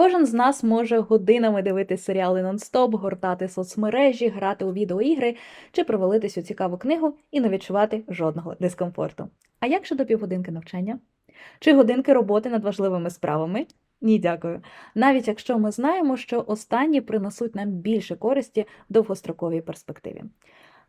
Кожен з нас може годинами дивитися серіали нон-стоп, гортати соцмережі, грати у відеоігри чи провалитись у цікаву книгу і не відчувати жодного дискомфорту. А як щодо півгодинки навчання? Чи годинки роботи над важливими справами? Ні, дякую. Навіть якщо ми знаємо, що останні принесуть нам більше користі в довгостроковій перспективі.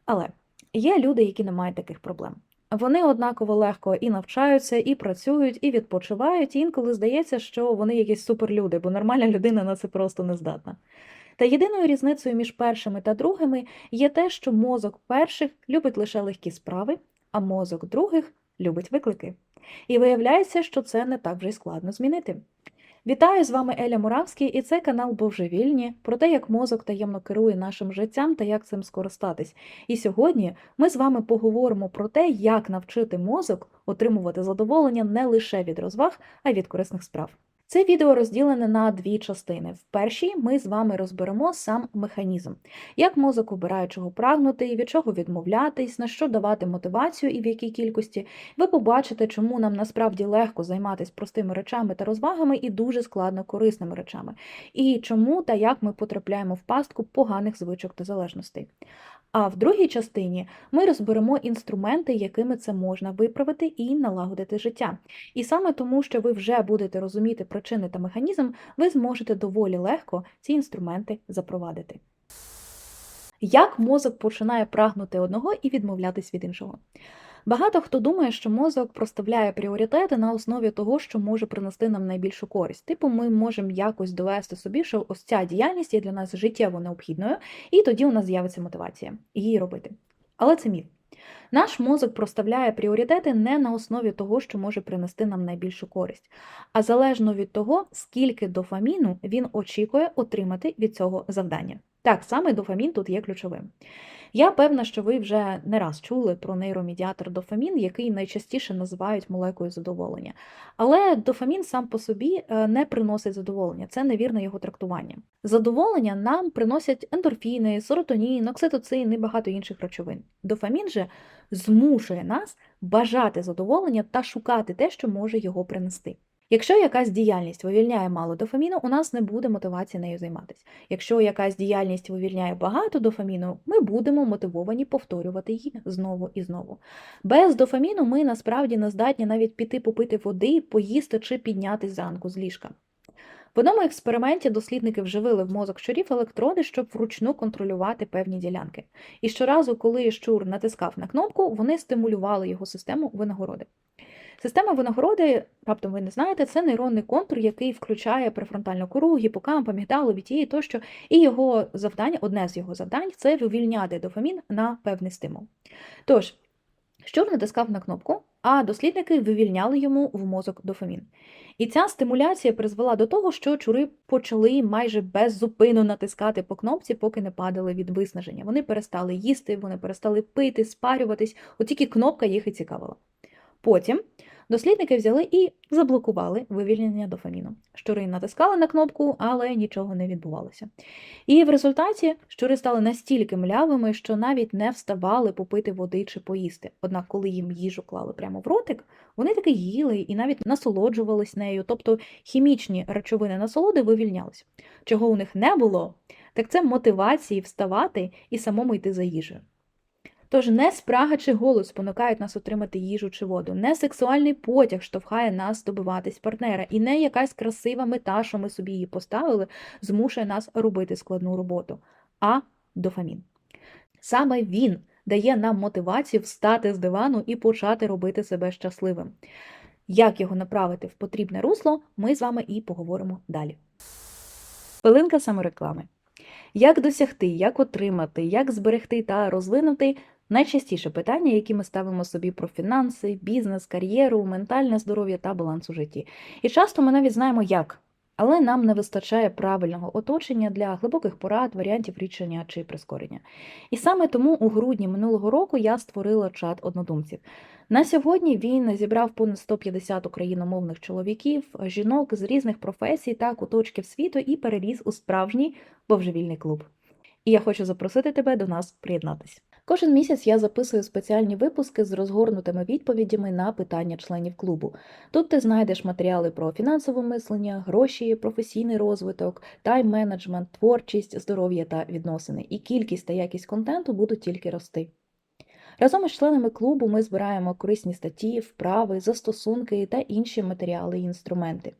Але є люди, які не мають таких проблем. Вони однаково легко і навчаються, і працюють, і відпочивають, і інколи здається, що вони якісь суперлюди, бо нормальна людина на це просто не здатна. Та єдиною різницею між першими та другими є те, що мозок перших любить лише легкі справи, а мозок других любить виклики. І виявляється, що це не так вже й складно змінити. Вітаю з вами Еля Муравський, і це канал Божевільні про те, як мозок таємно керує нашим життям та як цим скористатись. І сьогодні ми з вами поговоримо про те, як навчити мозок отримувати задоволення не лише від розваг, а й від корисних справ. Це відео розділене на дві частини. В першій ми з вами розберемо сам механізм, як мозок обирає чого прагнути, від чого відмовлятись, на що давати мотивацію і в якій кількості. Ви побачите, чому нам насправді легко займатися простими речами та розвагами і дуже складно корисними речами, і чому та як ми потрапляємо в пастку поганих звичок та залежностей. А в другій частині ми розберемо інструменти, якими це можна виправити і налагодити життя. І саме тому, що ви вже будете розуміти причини та механізм, ви зможете доволі легко ці інструменти запровадити. Як мозок починає прагнути одного і відмовлятись від іншого? Багато хто думає, що мозок проставляє пріоритети на основі того, що може принести нам найбільшу користь. Типу, ми можемо якось довести собі, що ось ця діяльність є для нас життєво необхідною, і тоді у нас з'явиться мотивація її робити. Але це міф. Наш мозок проставляє пріоритети не на основі того, що може принести нам найбільшу користь, а залежно від того, скільки дофаміну він очікує отримати від цього завдання. Так, саме дофамін тут є ключовим. Я певна, що ви вже не раз чули про нейромедіатор дофамін, який найчастіше називають молекою задоволення. Але дофамін сам по собі е, не приносить задоволення, це невірне його трактування. Задоволення нам приносять ендорфіни, серотонін, окситоцин і багато інших речовин. Дофамін же змушує нас бажати задоволення та шукати те, що може його принести. Якщо якась діяльність вивільняє мало дофаміну, у нас не буде мотивації нею займатися. Якщо якась діяльність вивільняє багато дофаміну, ми будемо мотивовані повторювати її знову і знову. Без дофаміну ми насправді не здатні навіть піти попити води, поїсти чи піднятись зранку з ліжка. В одному експерименті дослідники вживили в мозок щурів електроди, щоб вручну контролювати певні ділянки. І щоразу, коли щур натискав на кнопку, вони стимулювали його систему винагороди. Система винагороди, раптом ви не знаєте, це нейронний контур, який включає префронтальну кору, гіпокамп, амігдалу, вітії тощо, і його завдання, одне з його завдань це вивільняти дофамін на певний стимул. Тож, щур натискав на кнопку, а дослідники вивільняли йому в мозок дофамін. І ця стимуляція призвела до того, що чури почали майже беззупинно натискати по кнопці, поки не падали від виснаження. Вони перестали їсти, вони перестали пити, спарюватись, от тільки кнопка їх і цікавила. Потім дослідники взяли і заблокували вивільнення дофаміну. Щури натискали на кнопку, але нічого не відбувалося. І в результаті щури стали настільки млявими, що навіть не вставали попити води чи поїсти. Однак, коли їм їжу клали прямо в ротик, вони таки їли і навіть насолоджувались нею, тобто хімічні речовини насолоди вивільнялись. Чого у них не було, так це мотивації вставати і самому йти за їжею. Тож не спрага чи голод спонукають нас отримати їжу чи воду, не сексуальний потяг штовхає нас добиватись партнера, і не якась красива мета, що ми собі її поставили, змушує нас робити складну роботу, а дофамін. Саме він дає нам мотивацію встати з дивану і почати робити себе щасливим. Як його направити в потрібне русло, ми з вами і поговоримо далі. Хвилинка самореклами. Як досягти, як отримати, як зберегти та розвинути найчастіше питання, які ми ставимо собі про фінанси, бізнес, кар'єру, ментальне здоров'я та баланс у житті. І часто ми навіть знаємо, як, але нам не вистачає правильного оточення для глибоких порад, варіантів рішення чи прискорення. І саме тому у грудні минулого року я створила чат однодумців. На сьогодні він зібрав понад 150 україномовних чоловіків, жінок з різних професій та куточків світу і переріс у справжній божевільний клуб. І я хочу запросити тебе до нас приєднатись. Кожен місяць я записую спеціальні випуски з розгорнутими відповідями на питання членів клубу. Тут ти знайдеш матеріали про фінансове мислення, гроші, професійний розвиток, тайм-менеджмент, творчість, здоров'я та відносини. І кількість та якість контенту будуть тільки рости. Разом із членами клубу ми збираємо корисні статті, вправи, застосунки та інші матеріали і інструменти.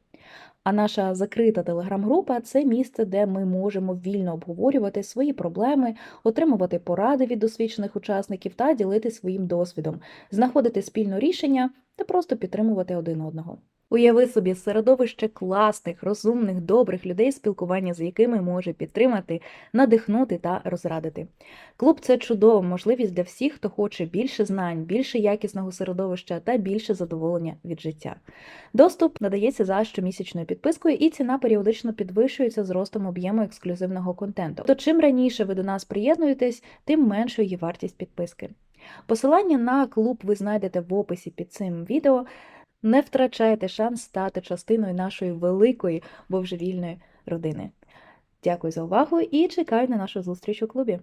А наша закрита телеграм-група це місце, де ми можемо вільно обговорювати свої проблеми, отримувати поради від досвідчених учасників та ділити своїм досвідом, знаходити спільне рішення та просто підтримувати один одного. Уяви собі середовище класних, розумних, добрих людей, спілкування з якими може підтримати, надихнути та розрадити. Клуб це чудова можливість для всіх, хто хоче більше знань, більше якісного середовища та більше задоволення від життя. Доступ надається за щомісячною підпискою, і ціна періодично підвищується з ростом об'єму ексклюзивного контенту. То чим раніше ви до нас приєднуєтесь, тим меншою є вартість підписки. Посилання на клуб ви знайдете в описі під цим відео. Не втрачайте шанс стати частиною нашої великої божевільної родини. Дякую за увагу і чекаю на нашу зустріч у клубі.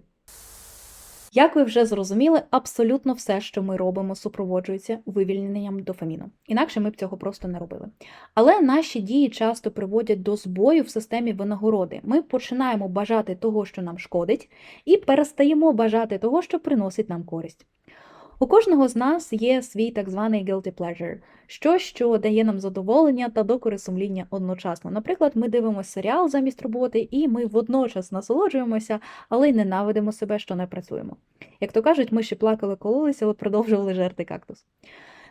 Як ви вже зрозуміли, абсолютно все, що ми робимо, супроводжується вивільненням дофаміну. Інакше ми б цього просто не робили. Але наші дії часто приводять до збою в системі винагороди. Ми починаємо бажати того, що нам шкодить, і перестаємо бажати того, що приносить нам користь. У кожного з нас є свій так званий guilty pleasure, щось, що дає нам задоволення та докори сумління одночасно. Наприклад, ми дивимося серіал замість роботи, і ми водночас насолоджуємося, але й ненавидимо себе, що не працюємо. Як то кажуть, ми ще плакали, кололися, але продовжували жерти кактус.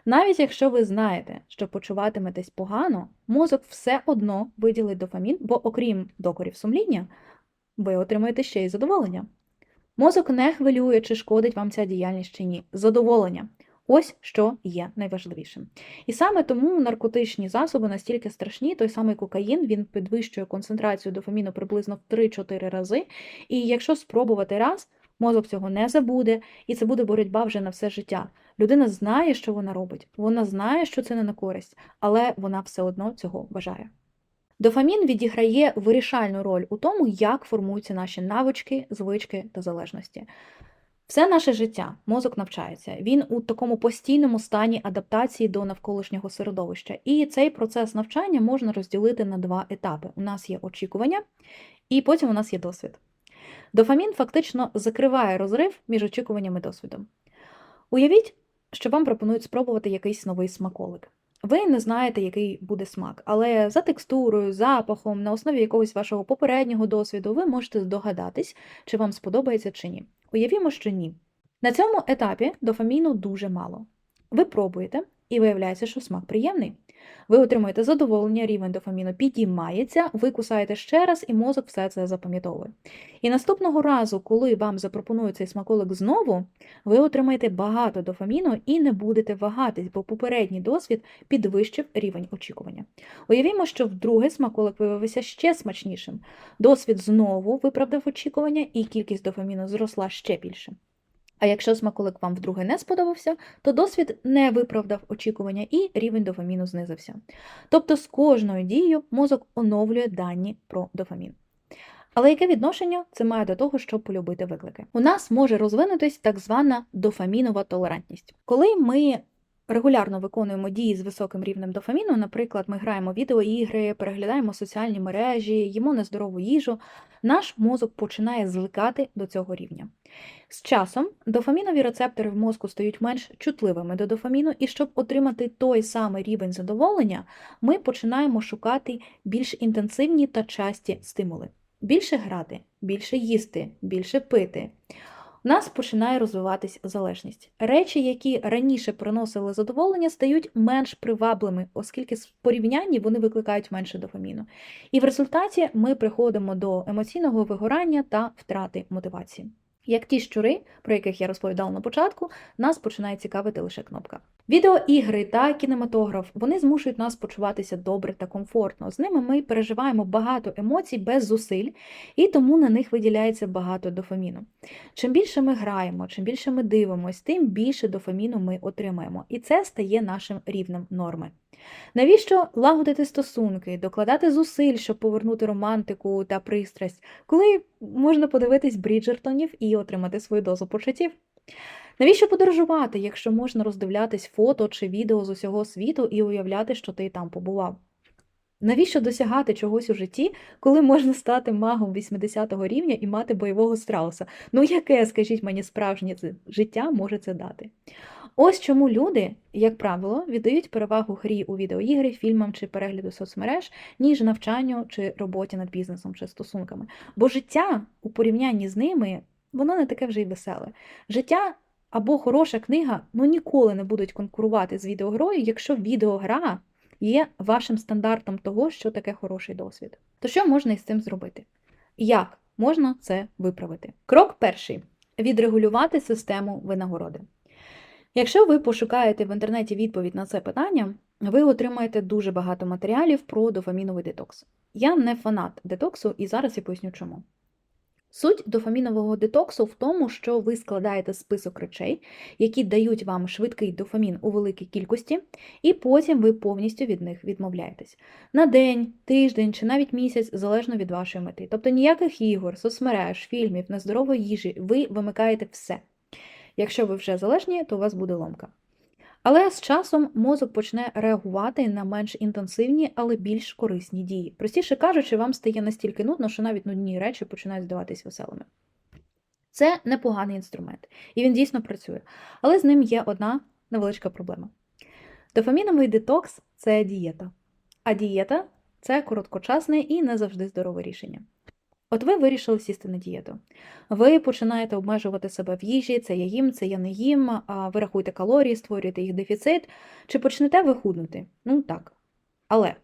Навіть якщо ви знаєте, що почуватиметесь погано, мозок все одно виділить дофамін, бо окрім докорів сумління, ви отримаєте ще й задоволення. Мозок не хвилює, чи шкодить вам ця діяльність чи ні. Задоволення. Ось що є найважливішим. І саме тому наркотичні засоби настільки страшні, той самий кокаїн він підвищує концентрацію дофаміну приблизно в 3-4 рази. І якщо спробувати раз, мозок цього не забуде, і це буде боротьба вже на все життя. Людина знає, що вона робить, вона знає, що це не на користь, але вона все одно цього бажає. Дофамін відіграє вирішальну роль у тому, як формуються наші навички, звички та залежності. Все наше життя мозок навчається. Він у такому постійному стані адаптації до навколишнього середовища. І цей процес навчання можна розділити на два етапи: у нас є очікування, і потім у нас є досвід. Дофамін фактично закриває розрив між очікуванням і досвідом. Уявіть, що вам пропонують спробувати якийсь новий смаколик. Ви не знаєте, який буде смак, але за текстурою, запахом, на основі якогось вашого попереднього досвіду, ви можете здогадатись, чи вам сподобається чи ні. Уявімо, що ні. На цьому етапі дофаміну дуже мало. Ви пробуєте, і виявляється, що смак приємний. Ви отримуєте задоволення, рівень дофаміну підіймається, ви кусаєте ще раз, і мозок все це запам'ятовує. І наступного разу, коли вам запропонують цей смаколик знову, ви отримаєте багато дофаміну і не будете вагатись, бо попередній досвід підвищив рівень очікування. Уявімо, що вдруге смаколик виявився ще смачнішим. Досвід знову виправдав очікування, і кількість дофаміну зросла ще більше. А якщо смаколик вам вдруге не сподобався, то досвід не виправдав очікування і рівень дофаміну знизився. Тобто з кожною дією мозок оновлює дані про дофамін. Але яке відношення це має до того, щоб полюбити виклики? У нас може розвинутись так звана дофамінова толерантність. Коли ми регулярно виконуємо дії з високим рівнем дофаміну, наприклад, ми граємо відеоігри, переглядаємо соціальні мережі, їмо нездорову їжу, наш мозок починає звикати до цього рівня. З часом дофамінові рецептори в мозку стають менш чутливими до дофаміну, і щоб отримати той самий рівень задоволення, ми починаємо шукати більш інтенсивні та часті стимули. Більше грати, більше їсти, більше пити. У нас починає розвиватись залежність. Речі, які раніше приносили задоволення, стають менш приваблими, оскільки в порівнянні вони викликають менше дофаміну. І в результаті ми приходимо до емоційного вигорання та втрати мотивації. Як ті щури, про яких я розповідала на початку, нас починає цікавити лише кнопка. Відеоігри та кінематограф вони змушують нас почуватися добре та комфортно. З ними ми переживаємо багато емоцій без зусиль, і тому на них виділяється багато дофаміну. Чим більше ми граємо, чим більше ми дивимося, тим більше дофаміну ми отримаємо, і це стає нашим рівнем норми. Навіщо лагодити стосунки, докладати зусиль, щоб повернути романтику та пристрасть, коли можна подивитись Бріджертонів і отримати свою дозу почуттів? Навіщо подорожувати, якщо можна роздивлятись фото чи відео з усього світу і уявляти, що ти там побував? Навіщо досягати чогось у житті, коли можна стати магом 80-го рівня і мати бойового страуса? Ну, яке, скажіть мені, справжнє життя може це дати? Ось чому люди, як правило, віддають перевагу грі у відеоігри, фільмам чи перегляду соцмереж, ніж навчанню чи роботі над бізнесом чи стосунками. Бо життя у порівнянні з ними, воно не таке вже й веселе. Життя або хороша книга ну ніколи не будуть конкурувати з відеогрою, якщо відеогра є вашим стандартом того, що таке хороший досвід. То що можна із цим зробити? Як можна це виправити? Крок перший відрегулювати систему винагороди. Якщо ви пошукаєте в інтернеті відповідь на це питання, ви отримаєте дуже багато матеріалів про дофаміновий детокс. Я не фанат детоксу, і зараз я поясню чому. Суть дофамінового детоксу в тому, що ви складаєте список речей, які дають вам швидкий дофамін у великій кількості, і потім ви повністю від них відмовляєтесь на день, тиждень чи навіть місяць, залежно від вашої мети. Тобто ніяких ігор, соцмереж, фільмів, нездорової їжі, ви вимикаєте все. Якщо ви вже залежні, то у вас буде ломка. Але з часом мозок почне реагувати на менш інтенсивні, але більш корисні дії. Простіше кажучи, вам стає настільки нудно, що навіть нудні речі починають здаватись веселими. Це непоганий інструмент, і він дійсно працює. Але з ним є одна невеличка проблема. Дофаміновий детокс це дієта, а дієта це короткочасне і не завжди здорове рішення. От ви вирішили сісти на дієту. Ви починаєте обмежувати себе в їжі, це я їм, це я не їм, ви рахуєте калорії, створюєте їх дефіцит, чи почнете ви худнути? Ну так. Але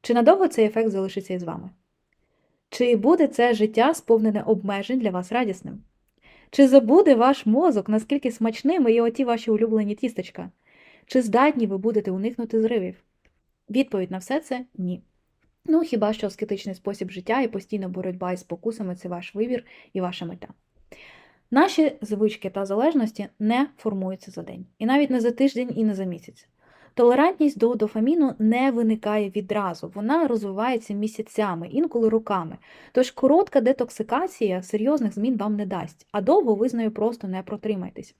чи надовго цей ефект залишиться із вами? Чи буде це життя сповнене обмежень для вас радісним? Чи забуде ваш мозок, наскільки смачними є оті ваші улюблені тістечка? Чи здатні ви будете уникнути зривів? Відповідь на все це ні. Ну, хіба що аскетичний спосіб життя і постійна боротьба із спокусами це ваш вибір і ваша мета. Наші звички та залежності не формуються за день, і навіть не за тиждень і не за місяць. Толерантність до дофаміну не виникає відразу, вона розвивається місяцями, інколи роками. Тож коротка детоксикація серйозних змін вам не дасть, а довго ви з нею просто не протримаєтесь.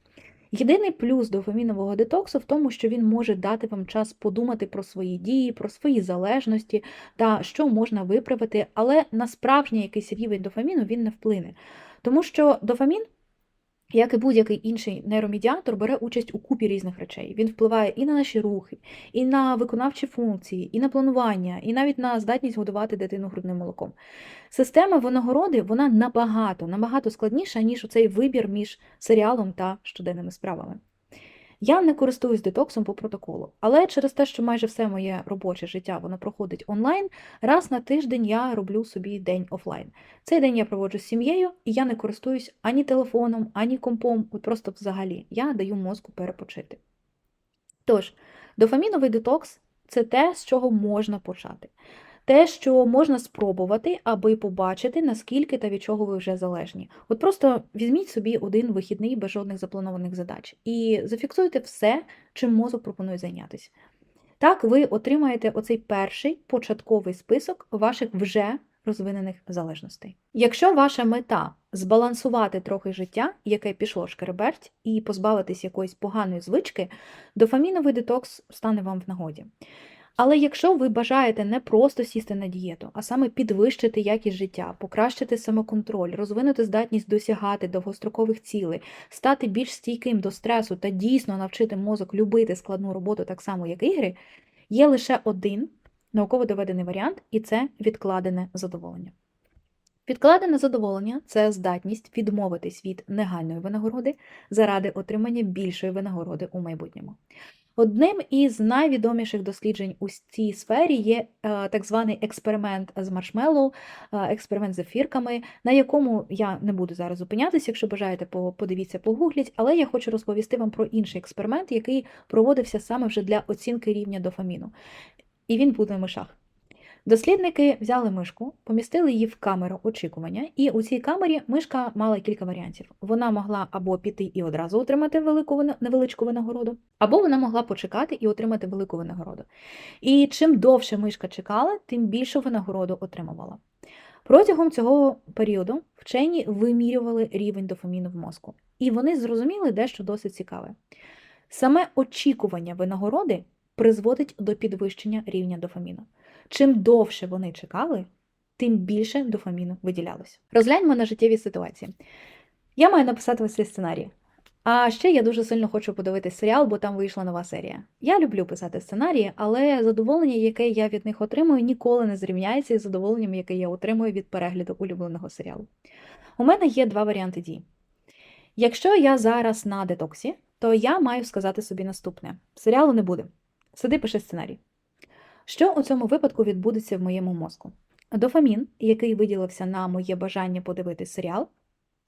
Єдиний плюс дофамінового детоксу в тому, що він може дати вам час подумати про свої дії, про свої залежності та що можна виправити, але на справжній якийсь рівень дофаміну він не вплине. Тому що дофамін, як і будь-який інший нейромедіатор, бере участь у купі різних речей. Він впливає і на наші рухи, і на виконавчі функції, і на планування, і навіть на здатність годувати дитину грудним молоком. Система винагороди вона набагато, набагато складніша, ніж оцей вибір між серіалом та щоденними справами. Я не користуюсь детоксом по протоколу, але через те, що майже все моє робоче життя воно проходить онлайн, раз на тиждень я роблю собі день офлайн. Цей день я проводжу з сім'єю, і я не користуюсь ані телефоном, ані компом, от просто взагалі я даю мозку перепочити. Tож, дофаміновий детокс це те, з чого можна почати. Те, що можна спробувати, аби побачити, наскільки та від чого ви вже залежні. От просто візьміть собі один вихідний без жодних запланованих задач і зафіксуйте все, чим мозок пропонує зайнятися. Так, ви отримаєте оцей перший початковий список ваших вже розвинених залежностей. Якщо ваша мета збалансувати трохи життя, яке пішло шкереберть, і позбавитись якоїсь поганої звички, дофаміновий детокс стане вам в нагоді. Але якщо ви бажаєте не просто сісти на дієту, а саме підвищити якість життя, покращити самоконтроль, розвинути здатність досягати довгострокових цілей, стати більш стійким до стресу та дійсно навчити мозок любити складну роботу так само, як ігри, є лише один науково доведений варіант, і це відкладене задоволення. Відкладене задоволення це здатність відмовитись від негайної винагороди заради отримання більшої винагороди у майбутньому. Одним із найвідоміших досліджень у цій сфері є е, так званий експеримент з маршмеллоу, е, експеримент з ефірками, на якому я не буду зараз зупинятися, якщо бажаєте, подивіться, погугліть, але я хочу розповісти вам про інший експеримент, який проводився саме вже для оцінки рівня дофаміну. І він буде в мишах. Дослідники взяли мишку, помістили її в камеру очікування, і у цій камері мишка мала кілька варіантів. Вона могла або піти і одразу отримати велику невеличку винагороду, або вона могла почекати і отримати велику винагороду. І чим довше мишка чекала, тим більшу винагороду отримувала. Протягом цього періоду вчені вимірювали рівень дофаміну в мозку, і вони зрозуміли дещо досить цікаве. Саме очікування винагороди призводить до підвищення рівня дофаміну. Чим довше вони чекали, тим більше дофаміну виділялося. Розгляньмо на життєві ситуації. Я маю написати ось цей сценарій. А ще я дуже сильно хочу подивитись серіал, бо там вийшла нова серія. Я люблю писати сценарії, але задоволення, яке я від них отримую, ніколи не зрівняється із задоволенням, яке я отримую від перегляду улюбленого серіалу. У мене є два варіанти дій. Якщо я зараз на детоксі, то я маю сказати собі наступне: серіалу не буде. Сиди, пиши сценарій. Що у цьому випадку відбудеться в моєму мозку? Дофамін, який виділився на моє бажання подивитись серіал,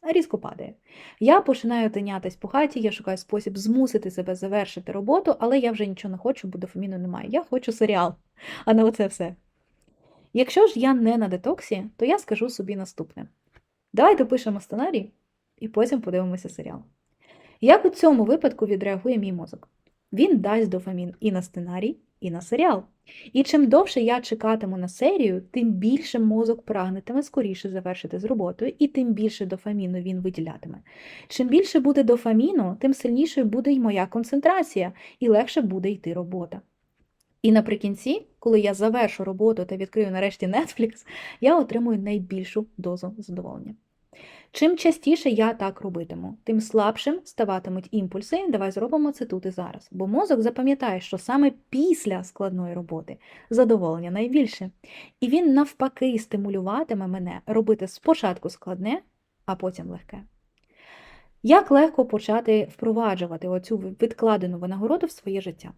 різко падає. Я починаю тинятись по хаті, я шукаю спосіб змусити себе завершити роботу, але я вже нічого не хочу, бо дофаміну немає. Я хочу серіал, а не оце все. Якщо ж я не на детоксі, то я скажу собі наступне: давайте пишемо сценарій і потім подивимося серіал. Як у цьому випадку відреагує мій мозок? Він дасть дофамін і на сценарій, і на серіал. І чим довше я чекатиму на серію, тим більше мозок прагнетиме скоріше завершити з роботою, і тим більше дофаміну він виділятиме. Чим більше буде дофаміну, тим сильнішою буде й моя концентрація, і легше буде йти робота. І наприкінці, коли я завершу роботу та відкрию нарешті Netflix, я отримую найбільшу дозу задоволення. Чим частіше я так робитиму, тим слабшим ставатимуть імпульси. Давай зробимо це тут і зараз. Бо мозок запам'ятає, що саме після складної роботи задоволення найбільше. І він навпаки стимулюватиме мене робити спочатку складне, а потім легке. Як легко почати впроваджувати оцю відкладену винагороду в своє життя?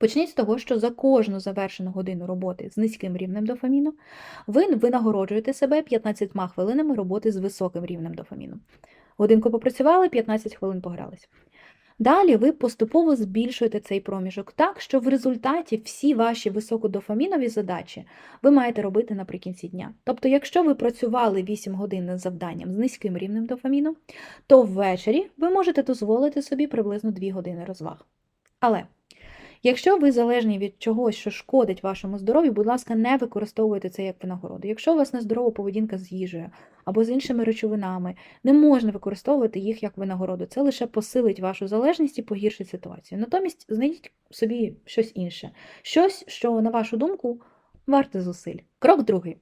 Почніть з того, що за кожну завершену годину роботи з низьким рівнем дофаміну ви винагороджуєте себе 15 хвилинами роботи з високим рівнем дофаміну. Годинку попрацювали, 15 хвилин погрались. Далі ви поступово збільшуєте цей проміжок так, що в результаті всі ваші високодофамінові задачі ви маєте робити наприкінці дня. Тобто, якщо ви працювали 8 годин над завданням з низьким рівнем дофаміну, то ввечері ви можете дозволити собі приблизно 2 години розваг. Але Якщо ви залежні від чогось, що шкодить вашому здоров'ю, будь ласка, не використовуйте це як винагороду. Якщо у вас нездорова поведінка з їжею або з іншими речовинами, не можна використовувати їх як винагороду. Це лише посилить вашу залежність і погіршить ситуацію. Натомість знайдіть собі щось інше, щось, що, на вашу думку, варте зусиль. Крок другий: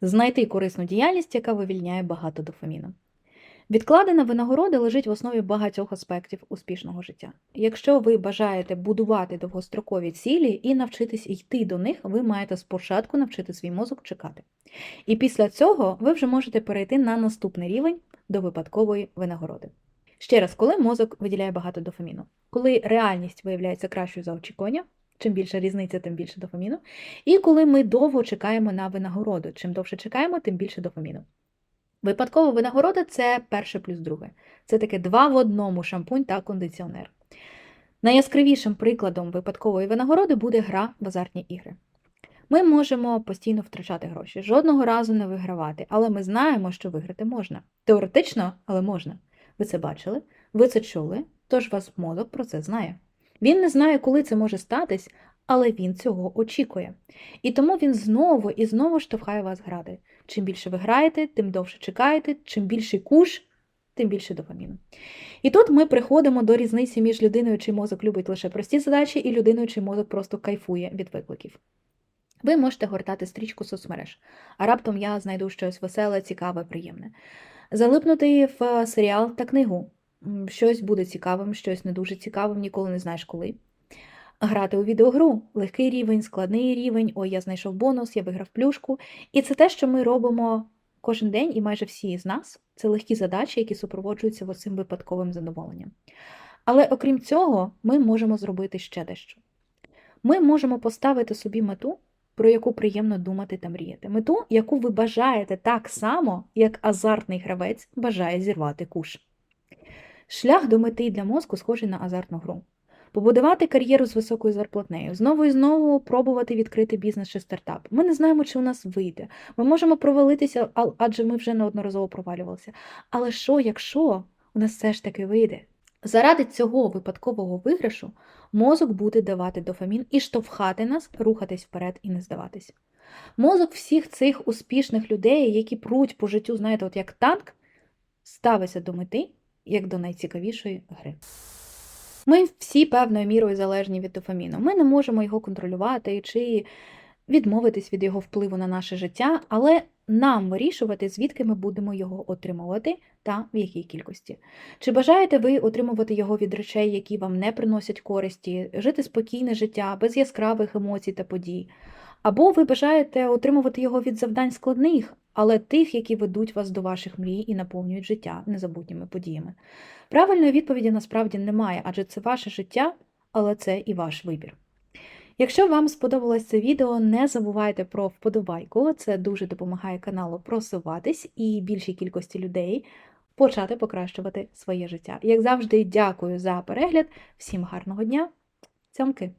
знайти корисну діяльність, яка вивільняє багато дофаміну. Відкладена винагорода лежить в основі багатьох аспектів успішного життя. Якщо ви бажаєте будувати довгострокові цілі і навчитись йти до них, ви маєте спочатку навчити свій мозок чекати. І після цього ви вже можете перейти на наступний рівень до випадкової винагороди. Ще раз, коли мозок виділяє багато дофаміну, коли реальність виявляється кращою за очікування, чим більша різниця, тим більше дофаміну, і коли ми довго чекаємо на винагороду, чим довше чекаємо, тим більше дофаміну. Випадкова винагорода це перше плюс друге. Це таке два в одному шампунь та кондиціонер. Найяскравішим прикладом випадкової винагороди буде гра в азартні ігри. Ми можемо постійно втрачати гроші, жодного разу не вигравати, але ми знаємо, що виграти можна. Теоретично, але можна. Ви це бачили, ви це чули, тож вас мозок про це знає. Він не знає, коли це може статись, але він цього очікує. І тому він знову і знову штовхає вас грати. Чим більше ви граєте, тим довше чекаєте, чим більший куш, тим більше дофаміну. І тут ми приходимо до різниці між людиною, чий мозок любить лише прості задачі, і людиною, чий мозок просто кайфує від викликів. Ви можете гортати стрічку соцмереж, а раптом я знайду щось веселе, цікаве, приємне. Залипнути в серіал та книгу. Щось буде цікавим, щось не дуже цікавим, ніколи не знаєш коли. Грати у відеогру, легкий рівень, складний рівень, ой, я знайшов бонус, я виграв плюшку. І це те, що ми робимо кожен день, і майже всі з нас це легкі задачі, які супроводжуються цим випадковим задоволенням. Але окрім цього, ми можемо зробити ще дещо. Ми можемо поставити собі мету, про яку приємно думати та мріяти. Мету, яку ви бажаєте так само, як азартний гравець бажає зірвати куш. Шлях до мети для мозку схожий на азартну гру побудувати кар'єру з високою зарплатнею, знову і знову пробувати відкрити бізнес чи стартап. Ми не знаємо, чи у нас вийде. Ми можемо провалитися, адже ми вже неодноразово провалювалися. Але що, якщо у нас все ж таки вийде? Заради цього випадкового виграшу мозок буде давати дофамін і штовхати нас рухатись вперед і не здаватись. Мозок всіх цих успішних людей, які пруть по життю, знаєте, от як танк, ставиться до мети як до найцікавішої гри. Ми всі певною мірою залежні від дофаміну. Ми не можемо його контролювати чи відмовитись від його впливу на наше життя, але нам вирішувати, звідки ми будемо його отримувати та в якій кількості. Чи бажаєте ви отримувати його від речей, які вам не приносять користі, жити спокійне життя, без яскравих емоцій та подій? Або ви бажаєте отримувати його від завдань складних, але тих, які ведуть вас до ваших мрій і наповнюють життя незабутніми подіями. Правильної відповіді насправді немає, адже це ваше життя, але це і ваш вибір. Якщо вам сподобалось це відео, не забувайте про вподобайку. Це дуже допомагає каналу просуватись і більшій кількості людей почати покращувати своє життя. Як завжди, дякую за перегляд. Всім гарного дня. Цьомки!